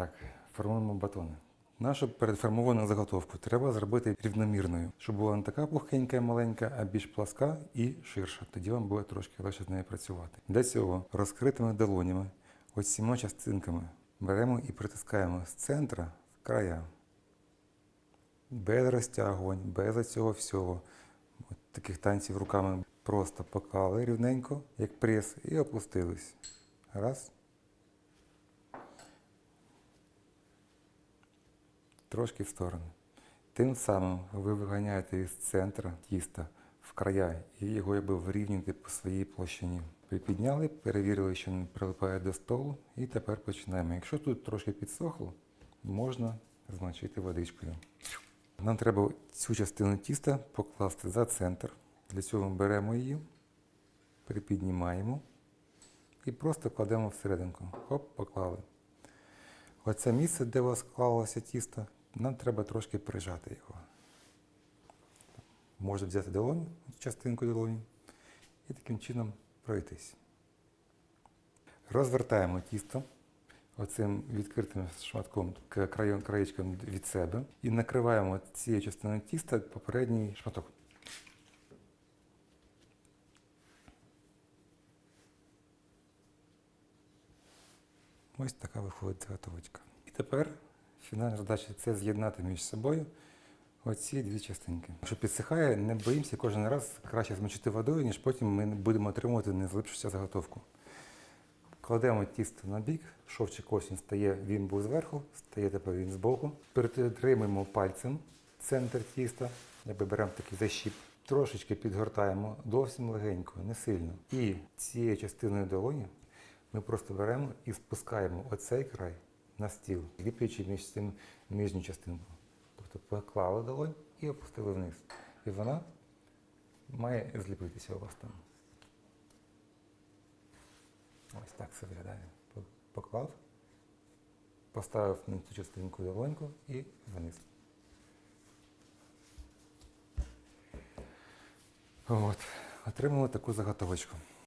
Так, формуємо батони. Нашу передформовану заготовку треба зробити рівномірною, щоб була не така пухенька і маленька, а більш пласка і ширша. Тоді вам буде трошки легше з нею працювати. Для цього розкритими долонями, ось цими частинками, беремо і притискаємо з центра в края. Без розтягувань, без цього всього. От таких танців руками просто поклали рівненько, як прес, і опустились. Раз. Трошки в сторону. Тим самим ви виганяєте із центра тіста в края і його якби вирівнюєте по своїй площині. Ви підняли, перевірили, що не прилипає до столу, і тепер починаємо. Якщо тут трошки підсохло, можна змочити водичкою. Нам треба цю частину тіста покласти за центр. Для цього ми беремо її, припіднімаємо і просто кладемо всерединку. Хоп, поклали. Оце місце, де у вас склалося тісто, нам треба трошки прижати його. Можна взяти долоню, частинку долоні, і таким чином пройтись. Розвертаємо тісто оцим відкритим шматком краєчком від себе і накриваємо цією частиною тіста попередній шматок. Ось така виходить заготовочка. І тепер фінальна задача це з'єднати між собою оці дві частинки. Якщо підсихає, не боїмося кожен раз краще змочити водою, ніж потім ми будемо отримувати незлипшуся заготовку. Кладемо тісто на бік, шовчик ось стає, він був зверху, стає тепер він збоку. Перетримуємо пальцем центр тіста, якби беремо такий защіп. Трошечки підгортаємо зовсім легенько, не сильно. І цією частиною долоні ми просто беремо і спускаємо оцей край на стіл, ліплячи між цим нижню частинку. Тобто поклали долонь і опустили вниз. І вона має зліпитися у вас там. Ось так це виглядає. Поклав, поставив на цю частинку долоньку і вниз. От. Отримали таку заготовочку.